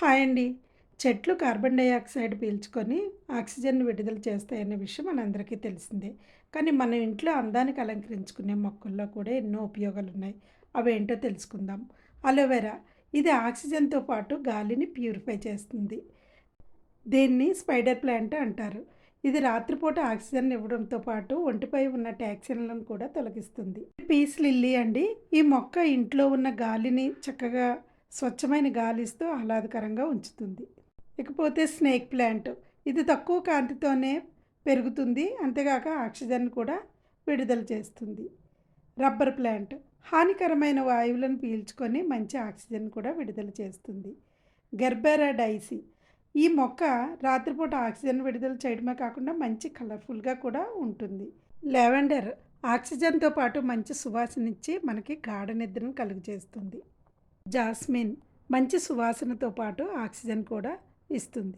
Hi అండి. చెట్లు carbon dioxide పీల్చుకొని ఆక్సిజన్ విడుదల చేస్తాయనే విషయం మనందరికీ తెలిసిందే. కానీ మన ఇంట్లో అందానికి అలంకరించుకునే మొక్కల్లో కూడా ఎన్నో ఉపయోగాలు ఉన్నాయి అవేంటో తెలుసుకుందాం. అలోవెరా ఇది ఆక్సిజన్తో పాటు గాలిని ప్యూరిఫై చేస్తుంది. దీన్ని స్పైడర్ ప్లాంట్ అంటారు. ఇది రాత్రిపూట ఆక్సిజన్ ఇవ్వడంతో పాటు ఒంటిపై ఉన్న టాక్సిన్లను కూడా తొలగిస్తుంది. పీస్ లిల్లీ అండి. ఈ మొక్క ఇంట్లో ఉన్న గాలిని చక్కగా స్వచ్ఛమైన గాలిస్తూ ఆహ్లాదకరంగా ఉంచుతుంది. ఇకపోతే స్నేక్ ప్లాంట్. ఇది తక్కువ కాంతితోనే పెరుగుతుంది. అంతేగాక ఆక్సిజన్ కూడా విడుదల చేస్తుంది. Rubber plant. హానికరమైన వాయువులను పీల్చుకొని మంచి ఆక్సిజన్ కూడా విడుదల చేస్తుంది. గెర్బెరా డైసీ ఈ మొక్క రాత్రిపూట ఆక్సిజన్ విడుదల చేయడమే కాకుండా మంచి కలర్ఫుల్గా కూడా ఉంటుంది. లెవెండర్. ఆక్సిజన్తో పాటు మంచి సువాసనిచ్చి మనకి గాఢ నిద్రను కలుగజేస్తుంది. జాస్మిన్ మంచి సువాసనతో పాటు ఆక్సిజన్ కూడా ఇస్తుంది.